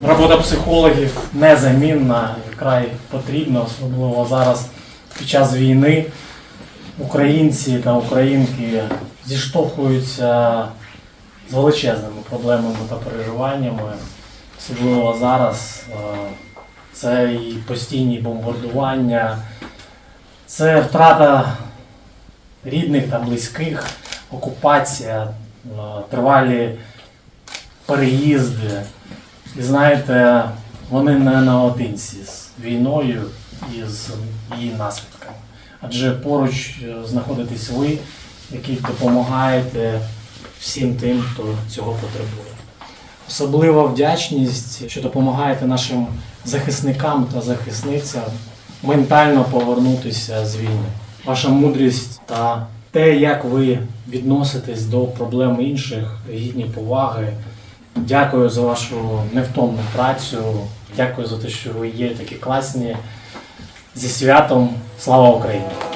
Робота психологів незамінна і вкрай потрібна, особливо зараз під час війни. Українці та українки зіштовхуються з величезними проблемами та переживаннями. Особливо зараз е, це і постійні бомбардування, це втрата рідних та близьких, окупація, е, тривалі переїзди. І знаєте, вони не наодинці з війною і з її наслідками. Адже поруч е, знаходитесь ви, які допомагаєте всім тим, хто цього потребує. Особлива вдячність, що допомагаєте нашим захисникам та захисницям ментально повернутися з війни. Ваша мудрість та те, як ви відноситесь до проблем інших, гідні поваги. Дякую за вашу невтомну працю. Дякую за те, що ви є такі класні. Зі святом. Слава Україні!